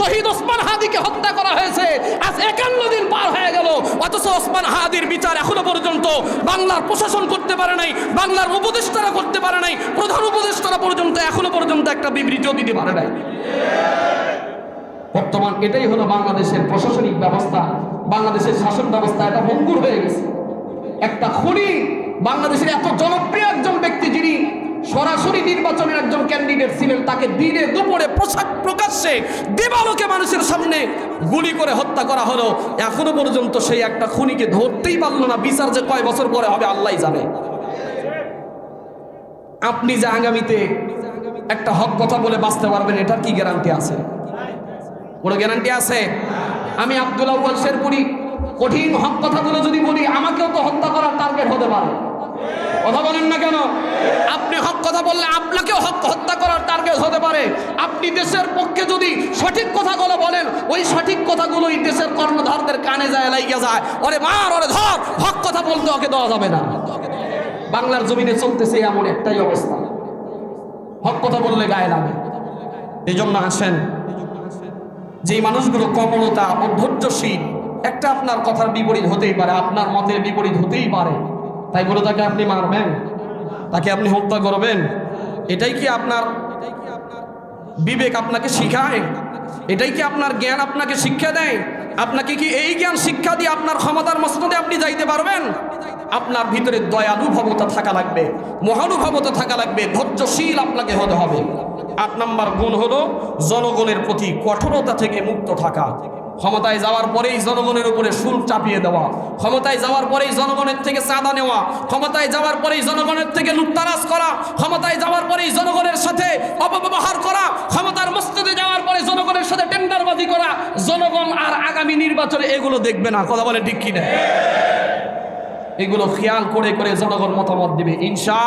শহীদ ওসমান হাদিকে হত্যা করা হয়েছে। আজ একান্ন দিন পার হয়ে গেল। অথচ ওসমান হাদির বিচার এখনও পর্যন্ত বাংলার প্রশাসন করতে পারে নাই, বাংলার উপদেষ্টারা করতে পারে নাই, প্রধান উপদেষ্টারা পর্যন্ত এখনও পর্যন্ত একটা বিবৃতিও দিতে পারে নাই। বর্তমান এটাই হলো বাংলাদেশের প্রশাসনিক ব্যবস্থা, বাংলাদেশের শাসন ব্যবস্থা, এটা ভঙ্গুর হয়ে গেছে। একটা খুনি, বাংলাদেশের এত জনপ্রিয় একজন ব্যক্তি যিনি সরাসরি নির্বাচনের একজন ক্যান্ডিডেট ছিলেন, তাকে দিনে দুপুরে পোশাক প্রকাশ্যে দেবালোকে মানুষের সামনে গুলি করে হত্যা করা হলো। এখনও পর্যন্ত সেই একটা খুনিকে ধরতেই পারল না। বিচার যে কয় বছর পরে হবে আল্লাহ জানে। আপনি যে আগামীতে একটা হক কথা বলে বাঁচতে পারবেন, এটার কি গ্যারান্টি আছে? কোনো গ্যারান্টি আছে? আমি আব্দুল আউ্বাল শেরপুরি কঠিন হক কথাগুলো যদি বলি, আমাকেও তো হত্যা করার টার্গেট হতে পারে। কথা বলেন না কেন? আপনি হক কথা বললে আপনাকেও হক হত্যা করার টার্গেট হতে পারে। আপনি দেশের পক্ষে যদি সঠিক কথাগুলো বলেন, ওই সঠিক কথাগুলোই দেশের কর্ণধারদের কানে যায় লাইগে যায়। ওরে মার, ওরে ধর, হক কথা বলতে ওকে দেওয়া যাবে না। বাংলার জমিনে চলতেছে এমন একটাই অবস্থা। হক কথা বললে গায়ে লাগে এই জন্য আসেন, যেই মানুষগুলো কমলতা ও ধৈর্যশীল একটা আপনার কথার বিপরীত হতেই পারে, আপনার মতের বিপরীত হতেই পারে। তাই বলে তাকে আপনি মারবেন? তাকে আপনি হত্যা করবেন? এটাই কি আপনার বিবেক আপনাকে শিখায়? এটাই কি আপনার জ্ঞান আপনাকে শিক্ষা দেয়? আপনাকে কি এই জ্ঞান শিক্ষা দিয়ে আপনার ক্ষমতার মসনদে আপনি যাইতে পারবেন? আপনার ভিতরে দয়ানুভবতা থাকা লাগবে, মহানুভবতা থাকা লাগবে, ধৈর্যশীল আপনাকে হতে হবে। আট নাম্বার গুণ হলো জনগণের প্রতি কঠোরতা থেকে মুক্ত থাকা। ক্ষমতায় যাওয়ার পরেই জনগণের উপরে শুল্ক চাপিয়ে দেওয়া, ক্ষমতায় যাওয়ার পরেই জনগণের থেকে চাঁদা নেওয়া, ক্ষমতায় যাওয়ার পরেই জনগণের থেকে লুটতারাজ করা, ক্ষমতায় যাওয়ার পরেই জনগণের সাথে অপব্যবহার করা, ক্ষমতার মস্তদে যাওয়ার পরে জনগণের সাথে টেন্ডারবাজি করা, জনগণ আর আগামী নির্বাচনে এগুলো দেখবে না। কথা বলে ঠিক কিনা? এগুলো খেয়াল করে করে জনগণ মতামত দিবে। ইনশা